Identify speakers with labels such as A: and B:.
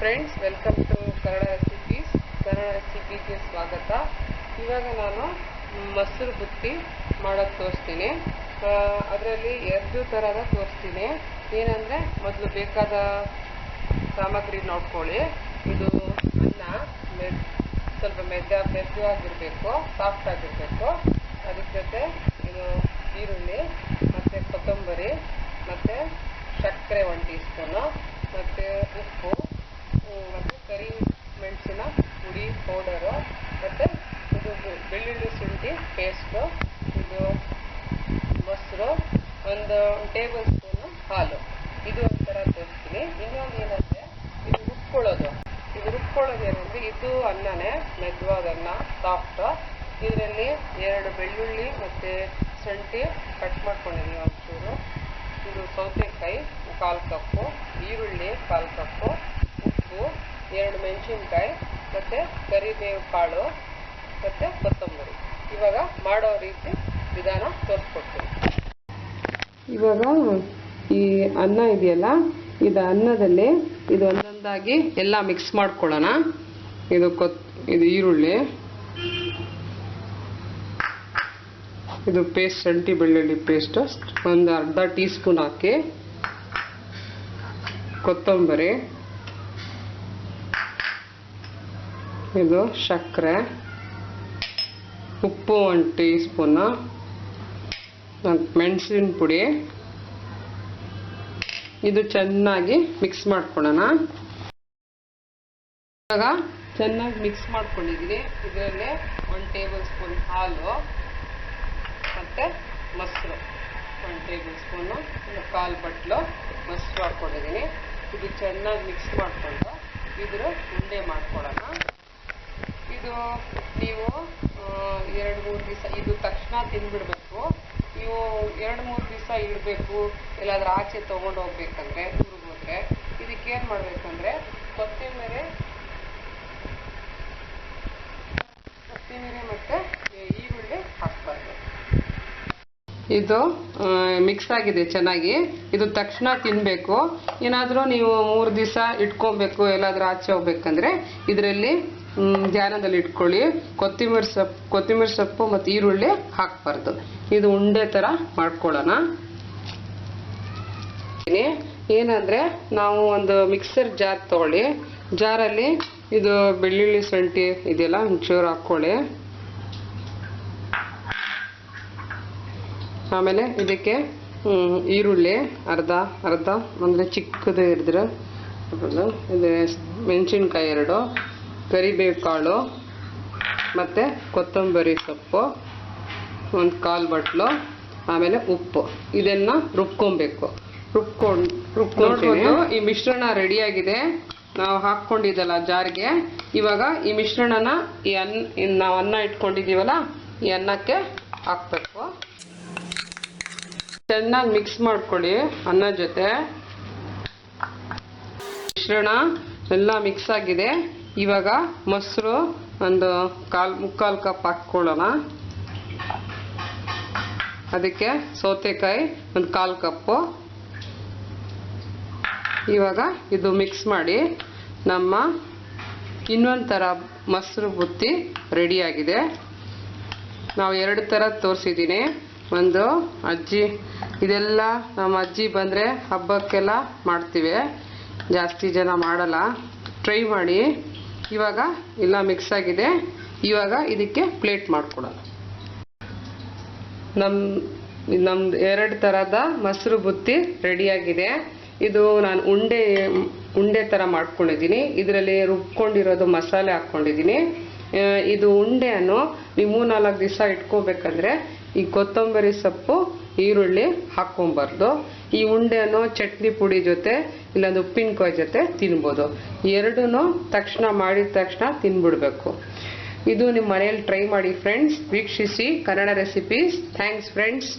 A: Friends welcome to Kannada recipes Kannada ರೆಸಿಪಿಗೆ ಸ್ವಾಗತ. ಇವಾಗ ನಾನು ಮೊಸರು ಬುತ್ತಿ ಮಾಡೋಕ್ಕೆ ತೋರಿಸ್ತೀನಿ. ಅದರಲ್ಲಿ ಎರಡು ಥರದ ತೋರಿಸ್ತೀನಿ. ಏನಂದರೆ ಮೊದಲು ಬೇಕಾದ ಸಾಮಗ್ರಿ ನೋಡ್ಕೊಳ್ಳಿ. ಇದು ಅನ್ನ, ಮೆದ್, ಸ್ವಲ್ಪ ಮೆದ್ದ ಆಗಿರಬೇಕು ಸಾಫ್ಟ್ ಆಗಿರಬೇಕು. ಅದ್ರ ಜೊತೆ ಇದು ಈರುಳ್ಳಿ, ಮತ್ತು ಕೊತ್ತಂಬರಿ, ಮತ್ತು ಸಕ್ಕರೆ ಒಂದು ಟೀ ಸ್ಪೂನು ಮತ್ತು ಉಪ್ಪು. ಕರಿ ಮೆಣಸಿನ ಪುಡಿ ಪೌಡರು ಮತ್ತು ಇದು ಬೆಳ್ಳುಳ್ಳಿ ಶುಂಠಿ ಪೇಸ್ಟು ಇದು ಮೊಸರು, ಒಂದು ಟೇಬಲ್ ಸ್ಪೂನು ಹಾಲು. ಇದು ಒಂಥರ ತೋರಿಸ್ತೀನಿ. ಇನ್ನೊಂದು ಏನಂದರೆ, ಇದು ರುಬ್ಕೊಳ್ಳೋದು. ಇದು ರುಬ್ಕೊಳ್ಳೋದು ಏನಂದರೆ, ಇದು ಅನ್ನನೇ, ಮೆದುವಾದ ಅನ್ನ ಸಾಫ್ಟ್ ಇದರಲ್ಲಿ ಎರಡು ಬೆಳ್ಳುಳ್ಳಿ ಮತ್ತು ಶುಂಠಿ ಕಟ್ ಮಾಡ್ಕೊಂಡಿದ್ದೀನಿ ಒಂಚೂರು. ಇದು ಸೌತೆಕಾಯಿ, ಕಾಲು ಕಪ್ಪು, ಈರುಳ್ಳಿ, ಕಾಲು ಕಪ್ಪು, ಉಪ್ಪು ಎರಡು ಮೆಣಸಿನ್ಕಾಯಿ, ಮತ್ತು ಕರಿಬೇವು ಕಾಳು, ಮತ್ತು ಕೊತ್ತಂಬರಿ. ಇವಾಗ ಮಾಡೋ ರೀತಿ ವಿಧಾನ ತೋರಿಸ್ಕೊಡ್ತೀನಿ. ಇವಾಗ ಈ ಅನ್ನ ಇದೆಯಲ್ಲ, ಇದು ಅನ್ನದಲ್ಲಿ ಇದು ಒಂದೊಂದಾಗಿ ಎಲ್ಲ ಮಿಕ್ಸ್ ಮಾಡ್ಕೊಳ್ಳೋಣ. ಇದು ಕೊತ್, ಇದು ಈರುಳ್ಳಿ. ಇದು ಪೇಸ್ಟ್ ಶಂಠಿ, ಬೆಳ್ಳುಳ್ಳಿ ಪೇಸ್ಟ್ ಒಂದು ಅರ್ಧ ಟೀ ಸ್ಪೂನ್ ಹಾಕಿ ಕೊತ್ತಂಬರಿ. ಇದು ಸಕ್ಕರೆ ಉಪ್ಪು ಒಂದು ಟೀ ಸ್ಪೂನು ಮೆಣಸಿನ ಪುಡಿ. ಇದು ಚೆನ್ನಾಗಿ ಮಿಕ್ಸ್ ಮಾಡ್ಕೊಳ್ಳೋಣ. ಇವಾಗ ಚೆನ್ನಾಗಿ ಮಿಕ್ಸ್ ಮಾಡ್ಕೊಂಡಿದ್ದೀನಿ ಇದರಲ್ಲಿ ಒಂದು ಟೇಬಲ್ ಸ್ಪೂನ್ ಹಾಲು ಮತ್ತು ಮೊಸರು. ಒಂದು ಟೇಬಲ್ ಸ್ಪೂನು ಕಾಲು ಬಟ್ಲು, ಮೊಸರು ಹಾಕ್ಕೊಂಡಿದ್ದೀನಿ ಇದು ಚೆನ್ನಾಗಿ ಮಿಕ್ಸ್ ಮಾಡಿಕೊಂಡು ಇದ್ರ ಉಂಡೆ ಮಾಡ್ಕೊಳ್ಳೋಣ. ನೀವು ಎರಡು ಮೂರು ದಿವಸ ಇದು ತಕ್ಷಣ ತಿಂದ್ಬಿಡ್ಬೇಕು. ನೀವು ಎರಡು ಮೂರು ದಿವಸ ಇಡಬೇಕು ಎಲ್ಲಾದ್ರೂ ಆಚೆ ತೊಗೊಂಡು ಹೋಗ್ಬೇಕಂದ್ರೆ, ಊರಿಗೆ ಹೋದ್ರೆ. ಇದಕ್ಕೆ ಏನು ಮಾಡಬೇಕಂದ್ರೆ, ಕೊತ್ತಂಬರಿ ಕೊತ್ತಂಬರಿ ಮತ್ತು ಈರುಳ್ಳಿ ಹಾಕ್ಬಾರ್ದು ಇದು ಮಿಕ್ಸ್ ಆಗಿದೆ ಚೆನ್ನಾಗಿ. ಇದು ತಕ್ಷಣ ತಿನ್ನಬೇಕು ಏನಾದರೂ ನೀವು ಮೂರು ದಿವಸ ಇಟ್ಕೊಬೇಕು, ಎಲ್ಲಾದರೂ ಆಚೆ ಹೋಗ್ಬೇಕಂದ್ರೆ. ಇದರಲ್ಲಿ ಧ್ಯಾನದಲ್ಲಿ ಇಟ್ಕೊಳ್ಳಿ. ಕೊತ್ತಿಮಿರಿ ಸೊಪ್ಪು ಕೊತ್ತಂಬರಿ ಸೊಪ್ಪು ಮತ್ತು ಈರುಳ್ಳಿ ಹಾಕಬಾರ್ದು. ಇದು ಉಂಡೆ ಥರ ಮಾಡ್ಕೊಳ್ಳೋಣ. ಏನಂದರೆ, ನಾವು ಒಂದು ಮಿಕ್ಸರ್ ಜಾರ್ ತಗೊಳ್ಳಿ. ಜಾರಲ್ಲಿ ಇದು ಬೆಳ್ಳುಳ್ಳಿ ಶುಂಠಿ ಇದೆಯಲ್ಲ ಒಂಚೂರು ಹಾಕ್ಕೊಳ್ಳಿ. ಆಮೇಲೆ ಇದಕ್ಕೆ ಈರುಳ್ಳಿ, ಅರ್ಧ ಅರ್ಧ, ಅಂದರೆ ಚಿಕ್ಕದು ಇರಿದ್ರೆ ಇದು ಮೆಣಸಿನ್ಕಾಯಿ ಎರಡು, ಕರಿಬೇವು ಕಾಳು, ಮತ್ತು ಕೊತ್ತಂಬರಿ ಸೊಪ್ಪು, ಒಂದು ಕಾಲು ಬಟ್ಲು, ಆಮೇಲೆ ಉಪ್ಪು. ಇದನ್ನು ರುಬ್ಕೊಬೇಕು. ರುಬ್ಕೊಂಡು ರುಬ್ಕೊಂಡು ಈ ಮಿಶ್ರಣ ರೆಡಿಯಾಗಿದೆ. ನಾವು ಹಾಕ್ಕೊಂಡಿದ್ದಲ್ಲ ಜಾರಿಗೆ. ಇವಾಗ ಈ ಮಿಶ್ರಣನ ಈ ಅನ್ನ ನಾವು ಅನ್ನ ಇಟ್ಕೊಂಡಿದ್ದೀವಲ್ಲ, ಈ ಅನ್ನಕ್ಕೆ ಹಾಕ್ಬೇಕು. ಚೆನ್ನಾಗಿ ಮಿಕ್ಸ್ ಮಾಡ್ಕೊಳ್ಳಿ, ಅನ್ನ ಜೊತೆ. ಮಿಶ್ರಣ ಎಲ್ಲ ಮಿಕ್ಸ್ ಆಗಿದೆ. ಇವಾಗ ಮೊಸರು ಒಂದು ಕಾಲ್, ಮುಕ್ಕಾಲು ಕಪ್ ಹಾಕ್ಕೊಳ್ಳೋಣ. ಅದಕ್ಕೆ ಸೌತೆಕಾಯಿ ಒಂದು ಕಾಲು ಕಪ್ಪು. ಇವಾಗ ಇದು ಮಿಕ್ಸ್ ಮಾಡಿ ನಮ್ಮ ಇನ್ನೊಂದು ಥರ ಮೊಸರು ಬುತ್ತಿ ರೆಡಿಯಾಗಿದೆ ನಾವು ಎರಡು ಥರ ತೋರಿಸಿದ್ದೀನಿ. ಒಂದು ಅಜ್ಜಿ, ಇದೆಲ್ಲ ನಮ್ಮ ಅಜ್ಜಿ ಬಂದರೆ ಹಬ್ಬಕ್ಕೆಲ್ಲ ಮಾಡ್ತೀವಿ. ಜಾಸ್ತಿ ಜನ ಮಾಡಲ್ಲ. ಟ್ರೈ ಮಾಡಿ. ಇವಾಗ ಎಲ್ಲ ಮಿಕ್ಸ್ ಆಗಿದೆ. ಇವಾಗ ಇದಕ್ಕೆ ಪ್ಲೇಟ್ ಮಾಡಿಕೊಡೋಣ. ನಮ್ಮ ನಮ್ದು ಎರಡು ಥರದ ಮೊಸರು ಬುತ್ತಿ ರೆಡಿಯಾಗಿದೆ. ಇದು ನಾನು ಉಂಡೆ ಉಂಡೆ ಥರ ಮಾಡ್ಕೊಂಡಿದ್ದೀನಿ. ಇದರಲ್ಲಿ ರುಬ್ಕೊಂಡಿರೋದು ಮಸಾಲೆ ಹಾಕ್ಕೊಂಡಿದ್ದೀನಿ. ಇದು ಉಂಡೆಯನ್ನು ನೀವು ಮೂರು ನಾಲ್ಕು ದಿವಸ ಇಟ್ಕೋಬೇಕಂದ್ರೆ ಈ ಕೊತ್ತಂಬರಿ ಸೊಪ್ಪು, ಈರುಳ್ಳಿ ಹಾಕೊಂಬಾರ್ದು ಈ ಉಂಡೆನೋ ಚಟ್ನಿ ಪುಡಿ ಜೊತೆ, ಇಲ್ಲಾಂದ್ರೆ ಉಪ್ಪಿನಕಾಯಿ ಜೊತೆ ತಿನ್ಬೋದು. ಎರಡೂ ತಕ್ಷಣ ಮಾಡಿದ ತಕ್ಷಣ ತಿನ್ಬಿಡ್ಬೇಕು. ಇದು ನಿಮ್ಮ ಮನೆಯಲ್ಲಿ ಟ್ರೈ ಮಾಡಿ ಫ್ರೆಂಡ್ಸ್. ವೀಕ್ಷಿಸಿ ಕನ್ನಡ ರೆಸಿಪೀಸ್ ಥ್ಯಾಂಕ್ಸ್ ಫ್ರೆಂಡ್ಸ್